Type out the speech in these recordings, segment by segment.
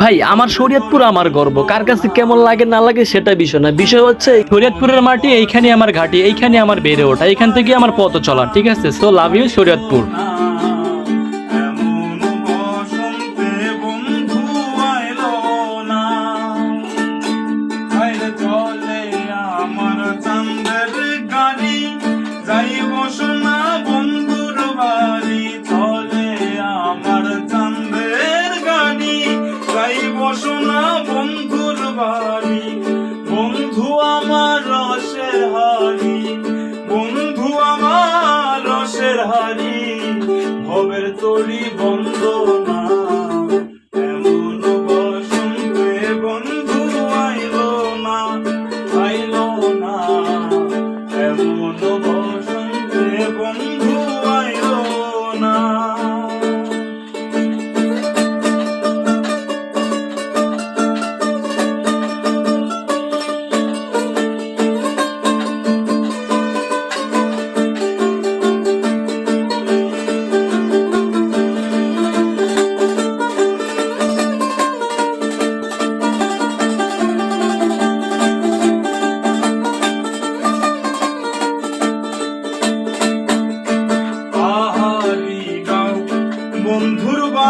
ভাই, আমার শরীয়তপুর আমার গর্ব। কার কাছে কেমন লাগে না লাগে সেটা বিষয় না বিষয় হচ্ছে, শরীয়তপুরের মাটি, এইখানে আমার ঘাটি, এইখানে আমার বেড়ে ওঠা এখান থেকে আমার পথ চলা, ঠিক আছে? So love you Shariatpur. আমার চান্দের গাড়ি, যাইব সোনা সোনা বন্ধুর বাড়ি? বন্ধু আমার রসের হারি বন্ধু আমার রসের হারি ভবের তরি বন্ধ না এমন বসন্তে বন্ধু আইলো না আইলো না। এমন বসন্তে বন্ধু আইলো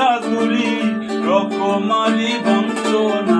চাতুরি রকমারি বঞ্চনা।